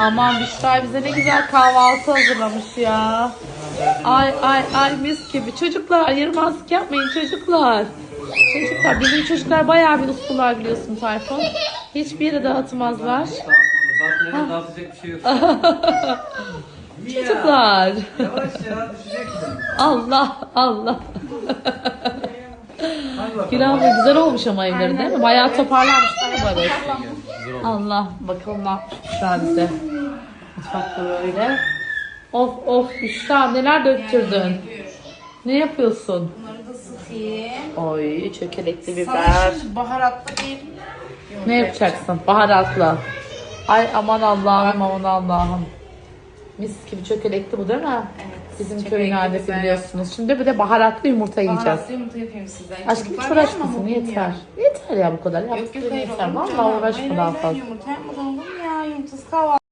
aman Büşra bize ne güzel kahvaltı hazırlamış ya. Ay ay ay mis gibi. Çocuklar yaramazlık yapmayın çocuklar. Çocuklar bizim çocuklar bayağı bir uslular biliyorsun Tayfun. Hiçbir yere dağıtmazlar. Dağıtmadan dağıtacak bir şey yok. Çocuklar. Yavaş ya düşeceksin. Allah Allah. Bakalım. Güzel olmuş ama evleri değil mi? Bayağı toparlanmışlar Barış. Allah bakalım ne yapmış Büşra bize. Mutfakta böyle. Of of Büşra neler döktürdün? Ne yapıyorsun? Bunları da ısıtayım. Oy çökelekli biber. Sana şimdi baharatlı bir Ne yapacaksın? Baharatla. Ay aman Allah'ım aman Allah'ım. Mis gibi çökelekli bu değil mi? Evet. Bizim köyün adeti güzel. biliyorsunuz. Şimdi bir de baharatlı yumurta yiyeceğiz. Baharatlı yumurta yapayım size. Aşkım hiç uğraşmasın bugün yeter. Ya? Yeter ya bu kadar. Yok yok Yaptıkları hayır yeter. olur mu Vallahi canım? uğraşma Hayır, daha hayır, fazla. Yumurta yapmadan olur mu ya? Yumurtasız kahvaltı.